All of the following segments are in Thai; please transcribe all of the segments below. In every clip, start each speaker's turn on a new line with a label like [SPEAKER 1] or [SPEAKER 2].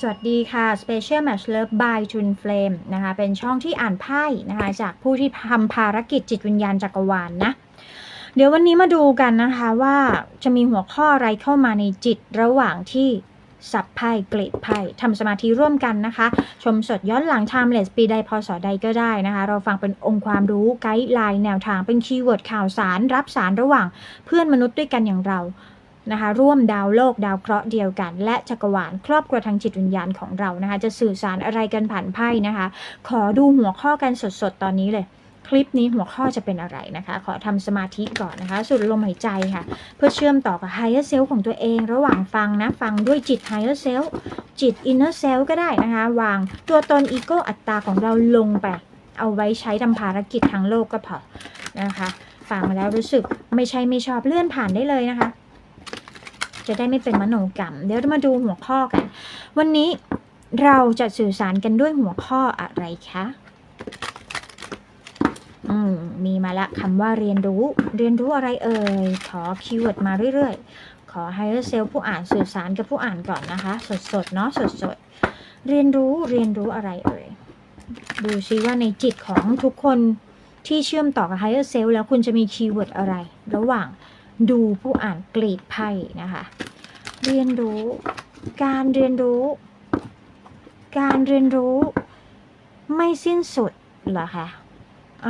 [SPEAKER 1] สวัสดีค่ะ Special Match Love by Jun Flame นะคะ เป็นช่องที่อ่านไพ่นะคะ จากผู้ที่ทำภารกิจจิตวิญญาณจักรวาลนนะ เดี๋ยววันนี้มาดูกันนะคะว่าจะมีหัวข้ออะไรเข้ามาในจิตระหว่างที่สับไพ่เกรดไพ่ทำสมาธิร่วมกันนะคะ ชมสดย้อนหลัง timeless ปีใดพศใดก็ได้นะคะ เราฟังเป็นองค์ความรู้ไกด์ไลน์แนวทางเป็นคีย์เวิร์ดข่าวสาร รับสารระหว่างเพื่อนมนุษย์ด้วยกันอย่างเรา นะคะร่วมดาวโลกดาวเคราะห์เดียวกัน และจักรวาลครอบครัวทางจิตวิญญาณของเรานะคะ จะสื่อสารอะไรกันผ่านไพ่นะคะ ขอดูหัวข้อกันสดๆ ตอนนี้เลย คลิปนี้หัวข้อจะเป็นอะไรนะคะ ขอทำสมาธิก่อนนะคะสูดลมหายใจค่ะ เพื่อเชื่อมต่อกับ higher self ของตัวเอง ระหว่างฟังนะ ฟังด้วยจิต higher self จิต inner self ก็ได้นะคะ วางตัวตนอีโก้อัตตาของเราลงไป เอาไว้ใช้ทำภารกิจทางโลกก็พอนะคะฟังแล้วรู้สึกไม่ใช่ไม่ชอบเลื่อนผ่านได้เลยนะคะ จะได้ไม่เป็นมโนกรรม เดี๋ยวเรามาดูหัวข้อกัน วันนี้เราจะสื่อสารกันด้วยหัวข้ออะไรคะอืมมีมาละคำว่าเรียนรู้ เรียนรู้อะไรเอ่ย ขอคีย์เวิร์ดมาเรื่อยๆ ขอให้เซลผู้อ่านสื่อสารกับผู้อ่านก่อนนะคะ สดๆ เนาะสดๆ เรียนรู้เรียนรู้อะไรเอ่ย ดูซิว่าในจิตของทุกคนที่เชื่อมต่อกับ higher self แล้วคุณจะมีคีย์เวิร์ดอะไร ระหว่าง ดูผู้อ่านกรีดไพ่นะคะ เรียนรู้ การเรียนรู้ การเรียนรู้ ไม่สิ้นสุดเหรอคะอ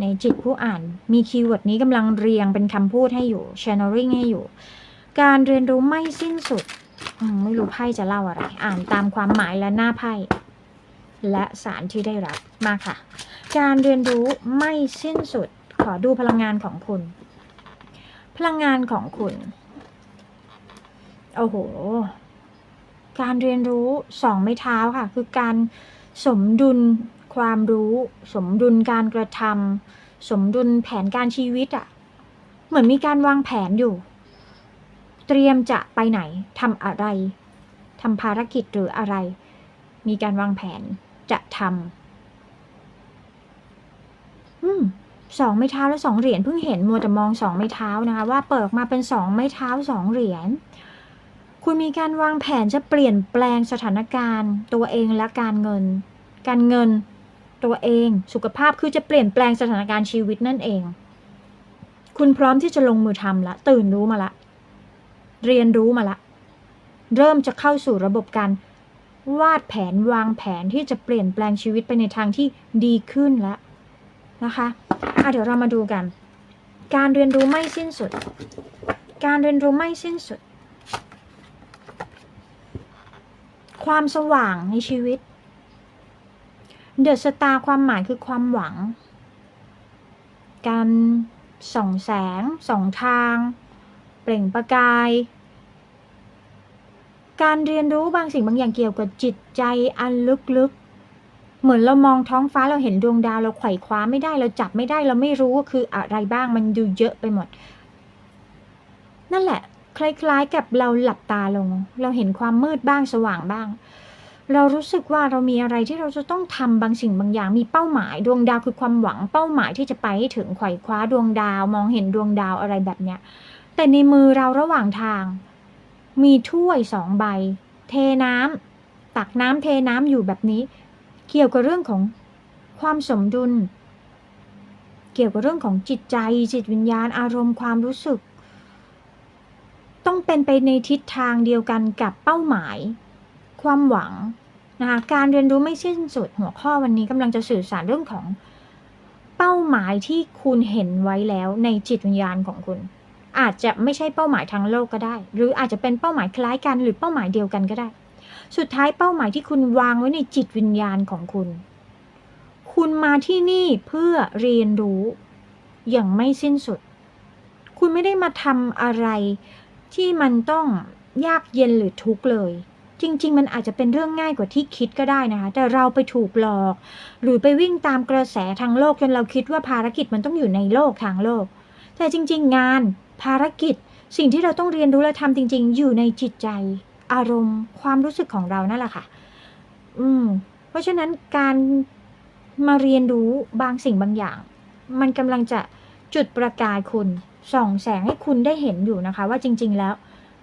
[SPEAKER 1] ในจิตผู้อ่านมีคีย์เวิร์ดนี้กำลังเรียงเป็นคำพูดให้อยู่ channeling ให้อยู่ การเรียนรู้ไม่สิ้นสุดมไม่รู้ไพ่จะเล่าอะไร อ่านตามความหมายและหน้าไพ่ และสารที่ได้รับมาค่ะ การเรียนรู้ไม่สิ้นสุด ขอดูพลังงานของคุณ พลังงานของคุณ โอ้โห การเรียนรู้สองไม้เท้าค่ะ คือการสมดุลความรู้ สมดุลการกระทำสมดุลแผนการชีวิตอะ่ะ เหมือนมีการวางแผนอยู่ เตรียมจะไปไหนทำอะไรทำภารกิจหรืออะไร มีการวางแผนจะทำอืม สองไม้เท้าและสองเหรียญเพิ่งเห็นมัวแต่มองสองไม้เท้านะคะ ว่าเปิดออกมาเป็นสองไม้เท้าสองเหรียญคุณมีการวางแผนจะเปลี่ยนแปลงสถานการณ์ ตัวเองและการเงิน การเงินตัวเองสุขภาพคือจะเปลี่ยนแปลงสถานการณ์ชีวิตนั่นเอง คุณพร้อมที่จะลงมือทำละ ตื่นรู้มาละ เรียนรู้มาละ เริ่มจะเข้าสู่ระบบการวาดแผนวางแผนที่จะเปลี่ยนแปลงชีวิตไปในทางที่ดีขึ้นแล้ว นะคะอะเดี๋ยวเรามาดูกัน การเรียนรู้ไม่สิ้นสุด การเรียนรู้ไม่สิ้นสุด ความสว่างในชีวิต เดอะสตาร์ความหมายคือความหวัง การส่องแสง ส่องทาง เปล่งประกาย การเรียนรู้บางสิ่งบางอย่างเกี่ยวกับจิตใจอันลึก เหมือนเรามองท้องฟ้าเราเห็นดวงดาวเราไขว่คว้าไม่ได้ เราจับไม่ได้เราไม่รู้ว่าคืออะไรบ้างมันดูเยอะไปหมด นั่นแหละ คล้ายๆกับเราหลับตาลง เราเห็นความมืดบ้างสว่างบ้าง เรารู้สึกว่าเรามีอะไรที่เราจะต้องทำบางสิ่งบางอย่างมีเป้าหมาย ดวงดาวคือความหวังเป้าหมายที่จะไปให้ถึงไขว่คว้าดวงดาว มองเห็นดวงดาวอะไรแบบเนี้ยแต่ในมือเราระหว่างทาง มีถ้วยสองใบ เทน้ำตักน้ำเทน้ำอยู่แบบนี้ เกี่ยวกับเรื่องของความสมดุล เกี่ยวกับเรื่องของจิตใจ จิตวิญญาณอารมณ์ความรู้สึก ต้องเป็นไปในทิศทางเดียวกันกับเป้าหมาย ความหวังนะคะการเรียนรู้ไม่สิ้นสุดหัวข้อวันนี้กำลังจะสื่อสารเรื่องของเป้าหมายที่คุณเห็นไว้แล้วในจิตวิญญาณของคุณ อาจจะไม่ใช่เป้าหมายทางโลกก็ได้ หรืออาจจะเป็นเป้าหมายคล้ายกันหรือเป้าหมายเดียวกันก็ได้ สุดท้ายเป้าหมายที่คุณวางไว้ในจิตวิญญาณของคุณ คุณมาที่นี่เพื่อเรียนรู้ อย่างไม่สิ้นสุด คุณไม่ได้มาทำอะไรที่มันต้องยากเย็นหรือทุกข์เลย จริง ๆ มันอาจจะเป็นเรื่องง่ายกว่าที่คิดก็ได้นะคะ แต่เราไปถูกหลอก หรือไปวิ่งตามกระแสทางโลกจนเราคิดว่าภารกิจมันต้องอยู่ในโลกทางโลก แต่จริง ๆ งานภารกิจสิ่งที่เราต้องเรียนรู้และทำจริง ๆ อยู่ในจิตใจ อารมณ์ความรู้สึกของเรานั่นแหละค่ะ อืม เพราะฉะนั้นการมาเรียนรู้บางสิ่งบางอย่าง มันกำลังจะจุดประกายคุณส่องแสงให้คุณได้เห็นอยู่นะคะ ว่าจริง ๆ แล้ว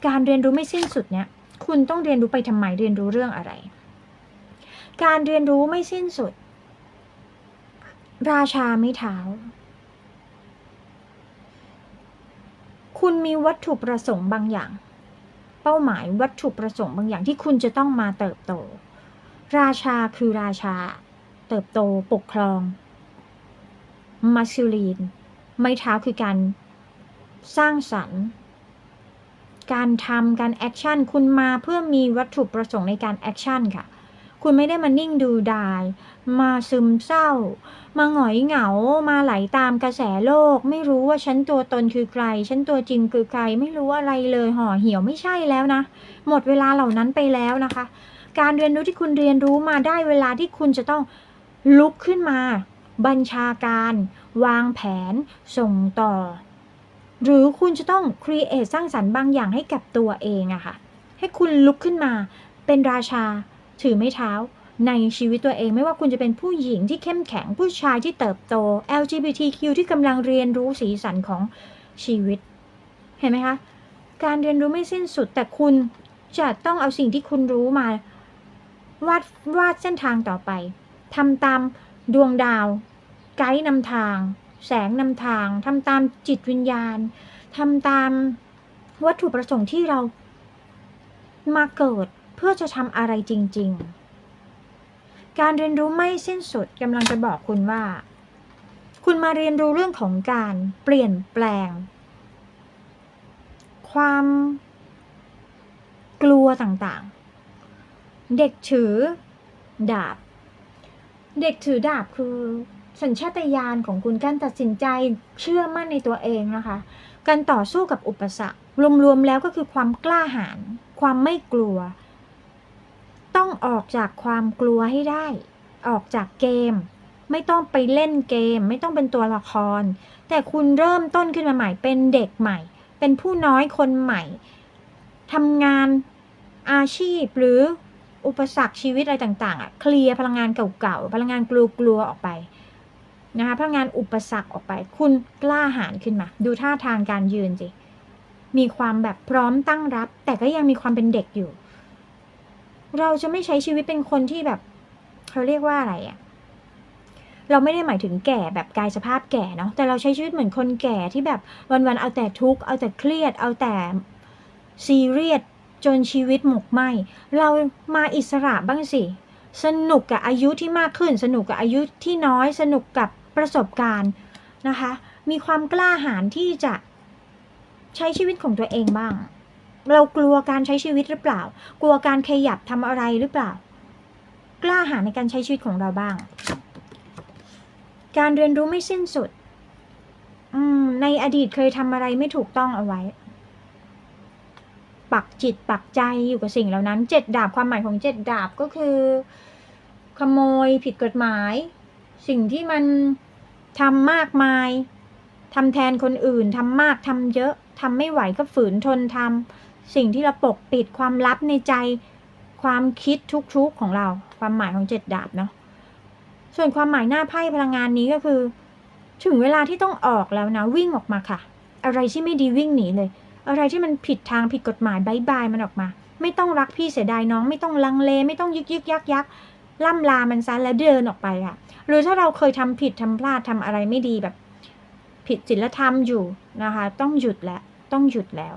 [SPEAKER 1] การเรียนรู้ไม่สิ้นสุดเนี่ย คุณต้องเรียนรู้ไปทำไมเรียนรู้เรื่องอะไร การเรียนรู้ไม่สิ้นสุด ราชาไม่เท้า คุณมีวัตถุประสงค์บางอย่าง เป้าหมายวัตถุประสงค์บางอย่างที่คุณจะต้องมาเติบโต ราชาคือราชา เติบโตปกครองมัสซิลีน ไม้เท้าคือการสร้างสรรค์ การทำการแอคชั่นคุณมาเพื่อมีวัตถุประสงค์ในการแอคชั่นค่ะ คุณไม่ได้มานิ่งดูดาย มาซึมเศร้า มาหงอยเหงา มาไหลตามกระแสโลก ไม่รู้ว่าฉันตัวตนคือใคร ฉันตัวจริงคือใคร ไม่รู้อะไรเลยห่อเหี่ยวไม่ใช่แล้วนะ หมดเวลาเหล่านั้นไปแล้วนะคะ การเรียนรู้ที่คุณเรียนรู้มาได้เวลาที่คุณจะต้องลุกขึ้นมา บัญชาการ วางแผน ส่งต่อ หรือคุณจะต้องครีเอทสร้างสรรค์บางอย่างให้กับตัวเองอะค่ะ ให้คุณลุกขึ้นมาเป็นราชา ถือไม้เท้าในชีวิตตัวเองไม่ว่าคุณจะเป็นผู้หญิงที่เข้มแข็งผู้ชายที่เติบโต LGBTQ ที่กำลังเรียนรู้สีสันของชีวิต เห็นไหมคะ การเรียนรู้ไม่สิ้นสุดแต่คุณจะต้องเอาสิ่งที่คุณรู้มาวาดวาดเส้นทางต่อไปทำตามดวงดาว ไกด์นำทาง แสงนำทางทำตามจิตวิญญาณทำตามวัตถุประสงค์ที่เรามาเกิด พื่อจะทำอะไรจริง ๆ การเรียนรู้ไม่สิ้นสุดกำลังจะบอกคุณว่า คุณมาเรียนรู้เรื่องของการเปลี่ยนแปลง ความกลัวต่างๆ เด็กถือดาบ เด็กถือดาบคือสัญชาตญาณของคุณการตัดสินใจเชื่อมั่นในตัวเองนะคะ การต่อสู้กับอุปสรรค รวมๆแล้วก็คือความกล้าหาญความไม่กลัว ต้องออกจากความกลัวให้ได้ ออกจากเกม ไม่ต้องไปเล่นเกม ไม่ต้องเป็นตัวละคร แต่คุณเริ่มต้นขึ้นมาใหม่ เป็นเด็กใหม่ เป็นผู้น้อยคนใหม่ทำงานอาชีพหรืออุปสรรคชีวิตอะไรต่างๆอะเคลียร์พลังงานเก่าๆ พลังงานกลัวๆออกไปนะคะพลังงานอุปสรรคออกไป คุณกล้าหาญขึ้นมา ดูท่าทางการยืนสิมีความแบบพร้อมตั้งรับ แต่ก็ยังมีความเป็นเด็กอยู่ เราจะไม่ใช้ชีวิตเป็นคนที่แบบเขาเรียกว่าอะไรอะเราไม่ได้หมายถึงแก่แบบกายสภาพแก่เนาะแต่เราใช้ชีวิตเหมือนคนแก่ที่แบบวันๆเอาแต่ทุกข์เอาแต่เครียด เอาแต่ซีเรียสจนชีวิตหมกไหมเรามาอิสระบ้างสิ สนุกกับอายุที่มากขึ้น สนุกกับอายุที่น้อยสนุกกับประสบการณ์นะคะ มีความกล้าหาญที่จะใช้ชีวิตของตัวเองบ้าง เรากลัวการใช้ชีวิตหรือเปล่า กลัวการขยับทำอะไรหรือเปล่า กล้าหาญในการใช้ชีวิตของเราบ้าง การเรียนรู้ไม่สิ้นสุดอืมในอดีตเคยทำอะไรไม่ถูกต้องเอาไว้ ปักจิตปักใจอยู่กับสิ่งเหล่านั้นเจ็ดดาบความหมายของเจ็ดดาบก็คือ ขโมยผิดกฎหมาย สิ่งที่มันทำมากมายทำแทนคนอื่นทำมากทำเยอะทำไม่ไหวก็ฝืนทนทำ สิ่งที่เราปกปิดความลับในใจความคิดทุกๆของเรา ความหมายของเจ็ดดาบเนาะส่วนความหมายหน้าไพ่พลังงานนี้ก็คือ ถึงเวลาที่ต้องออกแล้วนะวิ่งออกมาค่ะ อะไรที่ไม่ดีวิ่งหนีเลย อะไรที่มันผิดทางผิดกฎหมายบายบายมันออกมา ไม่ต้องรักพี่เสียดายน้อง ไม่ต้องลังเล ไม่ต้องยึกยึกยักยักล่ำลามันซะแล้วเดินออกไปค่ะ หรือถ้าเราเคยทำผิดทำพลาดทำอะไรไม่ดีแบบ ผิดศีลธรรมอยู่นะคะ ต้องหยุดแล้วต้องหยุดแล้ว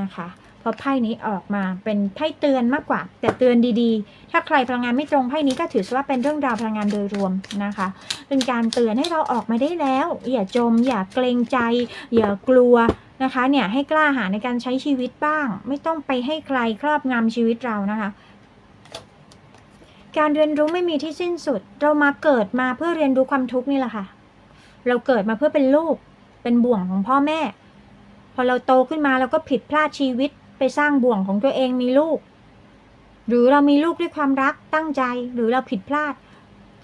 [SPEAKER 1] นะคะ เพราะไพ่นี้ออกมาเป็นไพ่เตือนมากกว่า แต่เตือนดีๆ ถ้าใครพลังงานไม่ตรงไพ่นี้ก็ถือว่าเป็นเรื่องราวพลังงานโดยรวมนะคะ เป็นการเตือนให้เราออกมาได้แล้ว อย่าจม อย่าเกรงใจ อย่ากลัวนะคะเนี่ยให้กล้าหาในการใช้ชีวิตบ้าง ไม่ต้องไปให้ใครครอบงำชีวิตเรานะคะการเรียนรู้ไม่มีที่สิ้นสุด เรามาเกิดมาเพื่อเรียนรู้ความทุกข์นี่แหละค่ะ เราเกิดมาเพื่อเป็นลูก เป็นบ่วงของพ่อแม่ พอเราโตขึ้นมาเราก็ผิดพลาดชีวิต ไปสร้างบ่วงของตัวเองมีลูก หรือเรามีลูกด้วยความรักตั้งใจหรือเราผิดพลาด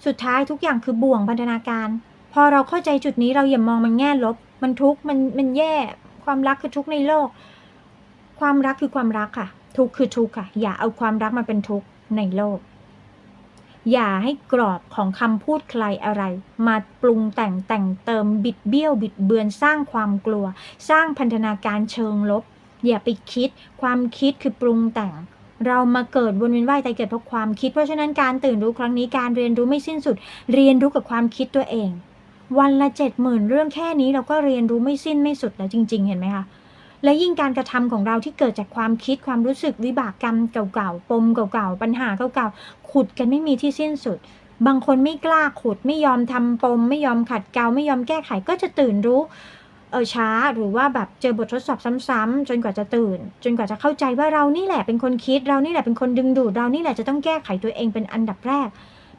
[SPEAKER 1] สุดท้ายทุกอย่างคือบ่วงพันธนาการ พอเราเข้าใจจุดนี้เราอย่ามองมันแง่ลบ มันทุกข์มันมันแย่ ความรักคือทุกข์ในโลก ความรักคือความรักค่ะ ทุกข์คือทุกข์ค่ะ อย่าเอาความรักมาเป็นทุกข์ในโลก อย่าให้กรอบของคำพูดใครอะไร มาปรุงแต่งแต่งเติมบิดเบี้ยวบิดเบือนสร้างความกลัว สร้างพันธนาการเชิงลบ อย่าไปคิด ความคิดคือปรุงแต่ง เรามาเกิดวนเวียนว่ายตายเกิดเพราะความคิด เพราะฉะนั้นการตื่นรู้ครั้งนี้การเรียนรู้ไม่สิ้นสุด เรียนรู้กับความคิดตัวเอง วันละเจ็ดหมื่นเรื่องแค่นี้เราก็เรียนรู้ไม่สิ้นไม่สุดแล้วจริง ๆ เห็นไหมคะและยิ่งการกระทำของเราที่เกิดจากความคิดความรู้สึกวิบากกรรมเก่าๆ ปมเก่าๆ ปัญหาเก่าๆ ขุดกันไม่มีที่สิ้นสุด บางคนไม่กล้าขุดไม่ยอมทำปม ไม่ยอมขัดเกลาไม่ยอมแก้ไขก็จะตื่นรู้ ออช้าหรือว่าแบบเจอบททดสอบซ้ำๆจนกว่าจะตื่น จนกว่าจะเข้าใจว่าเรานี่แหละเป็นคนคิดเรานี่แหละเป็นคนดึงดูดเรานี่แหละจะต้องแก้ไขตัวเองเป็นอันดับแรก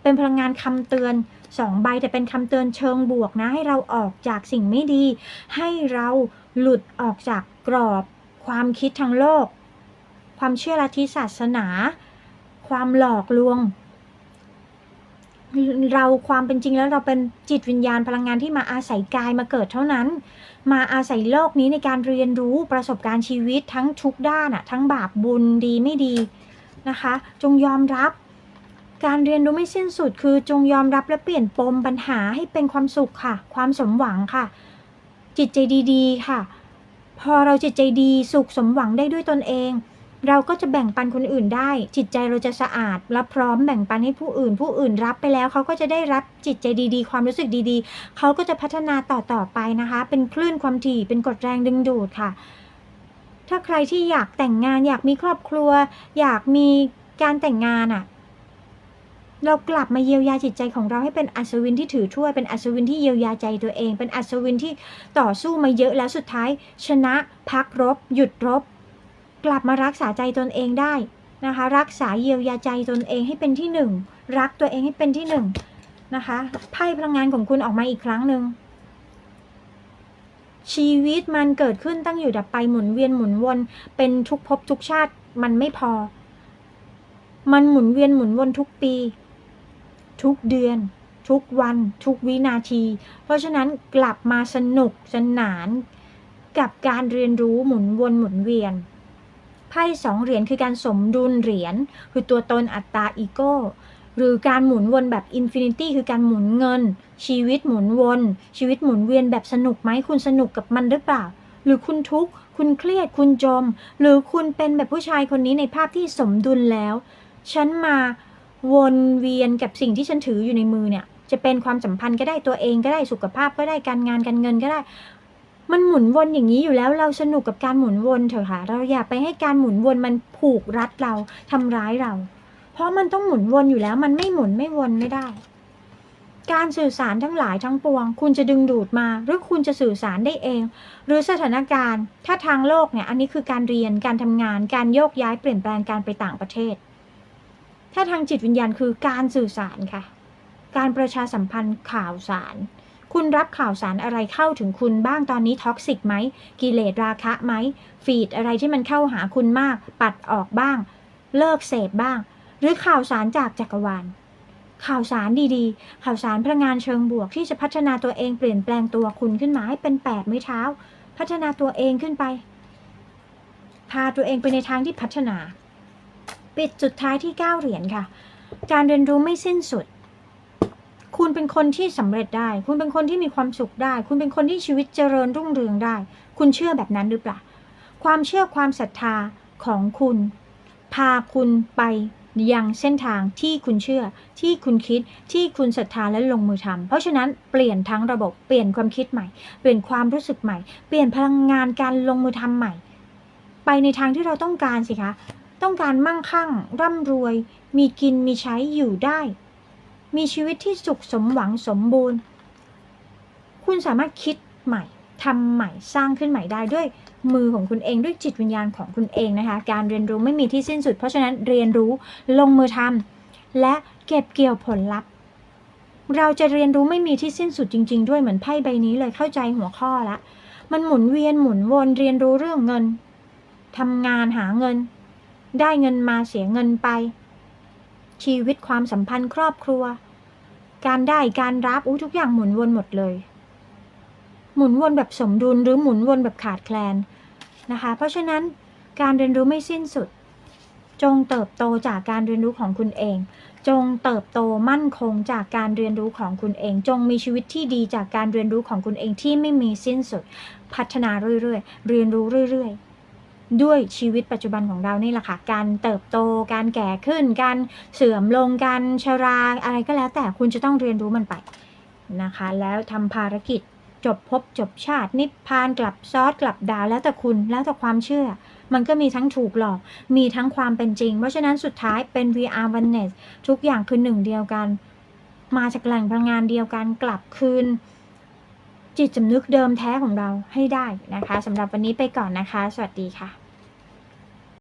[SPEAKER 1] เป็นพลังงานคำเตือนสองใบแต่เป็นคำเตือนเชิงบวกนะ ให้เราออกจากสิ่งไม่ดี ให้เราหลุดออกจากกรอบ ความคิดทางโลก ความเชื่อลัทธิศาสนา ความหลอกลวง เราความเป็นจริงแล้วเราเป็นจิตวิญญาณพลังงานที่มาอาศัยกายมาเกิดเท่านั้น มาอาศัยโลกนี้ในการเรียนรู้ประสบการณ์ชีวิตทั้งทุกด้านอะทั้งบาปบุญดีไม่ดีนะคะ จงยอมรับ การเรียนรู้ไม่สิ้นสุด คือจงยอมรับและเปลี่ยนปมปัญหาให้เป็นความสุขค่ะ ความสมหวังค่ะ จิตใจดีๆ ค่ะ พอเราจิตใจดีสุขสมหวังได้ด้วยตนเอง เราก็จะแบ่งปันคนอื่นได้ จิตใจเราจะสะอาดและพร้อมแบ่งปันให้ผู้อื่น ผู้อื่นรับไปแล้วเขาก็จะได้รับจิตใจดีๆ ความรู้สึกดีๆ เขาก็จะพัฒนาต่อๆไปนะคะ เป็นคลื่นความถี่เป็นกฎแรงดึงดูดค่ะ ถ้าใครที่อยากแต่งงานอยากมีครอบครัว อยากมีการแต่งงานอะ่ะเรากลับมาเยียวยาจิตใจของเราให้เป็นอัศวินที่ถือถ้วยเป็นอัศวินที่เยียวยาใจตัวเอง เป็นอัศวินที่ต่อสู้มาเยอะแล้วสุดท้าย ชนะ พักรบ หยุดรบ กลับมารักษาใจตนเองได้นะคะ รักษาเยียวยาใจตนเองให้เป็นที่หนึ่งรักตัวเองให้เป็นที่หนึ่งนะคะไพ่พลังงานของคุณออกมาอีกครั้งหนึ่งชีวิตมันเกิดขึ้นตั้งอยู่ดับไปหมุนเวียนหมุนวนเป็นทุกภพทุกชาติมันไม่พอ มันหมุนเวียนหมุนวนทุกปี ทุกเดือน ทุกวัน ทุกวินาที เพราะฉะนั้นกลับมาสนุกสนานกับการเรียนรู้หมุนวนหมุนเวียน พ่สองเหรียญคือการสมดุลเหรียญคือตัวตนอัตตาอีโก้หรือการหมุนวนแบบอินฟินิตี้คือการหมุนเงิน ชีวิตหมุนวน ชีวิตหมุนเวียนแบบสนุกไหมคุณสนุกกับมันหรือเปล่า หรือคุณทุกข์ คุณเครียดคุณจม หรือคุณเป็นแบบผู้ชายคนนี้ในภาพที่สมดุลแล้ว ฉันมาวนเวียนกับสิ่งที่ฉันถืออยู่ในมือเนี่ย จะเป็นความสัมพันธ์ก็ได้ตัวเองก็ได้สุขภาพก็ได้การงานการเงินก็ได้ มันหมุนวนอย่างนี้อยู่แล้วเราสนุกกับการหมุนวนเถอะค่ะ เราอย่าไปให้การหมุนวนมันผูกรัดเราทำร้ายเรา เพราะมันต้องหมุนวนอยู่แล้ว มันไม่หมุนไม่วนไม่ได้ การสื่อสารทั้งหลายทั้งปวง คุณจะดึงดูดมา หรือคุณจะสื่อสารได้เอง หรือสถานการณ์ ถ้าทางโลกเนี่ย อันนี้คือการเรียนการทำงาน การโยกย้ายเปลี่ยนแปลงการไปต่างประเทศ ถ้าทางจิตวิญญาณคือการสื่อสารค่ะ การประชาสัมพันธ์ข่าวสาร คุณรับข่าวสารอะไรเข้าถึงคุณบ้างตอนนี้ท็อกซิกไหมกิเลสราคะไหมฟีดอะไรที่มันเข้าหาคุณมาก ปัดออกบ้าง เลิกเสพบ้าง หรือข่าวสารจากจักรวาลข่าวสารดีๆ ข่าวสารพลังงานเชิงบวกที่จะพัฒนาตัวเองเปลี่ยนแปลงตัวคุณขึ้นมาให้เป็นแปดไม้เท้า พัฒนาตัวเองขึ้นไป พาตัวเองไปในทางที่พัฒนา ปิดจุดท้ายที่เก้าเหรียญค่ะ การเรียนรู้ไม่สิ้นสุด คุณเป็นคนที่สำเร็จได้ คุณเป็นคนที่มีความสุขได้ คุณเป็นคนที่ชีวิตเจริญรุ่งเรืองได้ คุณเชื่อแบบนั้นหรือเปล่า ความเชื่อความศรัทธาของคุณ พาคุณไปยังเส้นทางที่คุณเชื่อ ที่คุณคิดที่คุณศรัทธาและลงมือทำเพราะฉะนั้นเปลี่ยนทั้งระบบเปลี่ยนความคิดใหม่ เปลี่ยนความรู้สึกใหม่ เปลี่ยนพลังงานการลงมือทำใหม่ ไปในทางที่เราต้องการสิคะ ต้องการมั่งคั่ง ร่ำรวย มีกินมีใช้อยู่ได้ มีชีวิตที่สุขสมหวังสมบูรณ์ คุณสามารถคิดใหม่ทำใหม่สร้างขึ้นใหม่ได้ด้วยมือของคุณเองด้วยจิตวิญญาณของคุณเองนะคะ การเรียนรู้ไม่มีที่สิ้นสุด เพราะฉะนั้นเรียนรู้ลงมือทำและเก็บเกี่ยวผลลัพธ์ เราจะเรียนรู้ไม่มีที่สิ้นสุดจริง ๆ ด้วยเหมือนไพ่ใบนี้เลยเข้าใจหัวข้อละมันหมุนเวียนหมุนวนเรียนรู้เรื่องเงินทำงานหาเงิน ได้เงินมาเสียเงินไป ชีวิตความสัมพันธ์ครอบครัว การได้การรับอู้ทุกอย่างหมุนวนหมดเลย หมุนวนแบบสมดุลหรือหมุนวนแบบขาดแคลนนะคะ เพราะฉะนั้นการเรียนรู้ไม่สิ้นสุด จงเติบโตจากการเรียนรู้ของคุณเอง จงเติบโตมั่นคงจากการเรียนรู้ของคุณเอง จงมีชีวิตที่ดีจากการเรียนรู้ของคุณเองที่ไม่มีสิ้นสุด พัฒนาเรื่อยๆ เรียนรู้เรื่อย ด้วยชีวิตปัจจุบันของเรานี่แหละค่ะ การเติบโต การแก่ขึ้น การเสื่อมลง การชราอะไรก็แล้วแต่คุณจะต้องเรียนรู้มันไปนะคะ แล้วทำภารกิจจบภพจบชาติ นิพพานกลับซอสกลับดาวแล้วแต่คุณแล้วแต่ความเชื่อ มันก็มีทั้งถูกหลอก มีทั้งความเป็นจริง เพราะฉะนั้นสุดท้ายเป็น VR oneness ทุกอย่างคือหนึ่งเดียวกัน มาจากแหล่งพลังงานเดียวกันกลับคืน จิตสำนึกเดิมแท้ของเราให้ได้นะคะสำหรับวันนี้ไปก่อนนะคะ สวัสดีค่ะ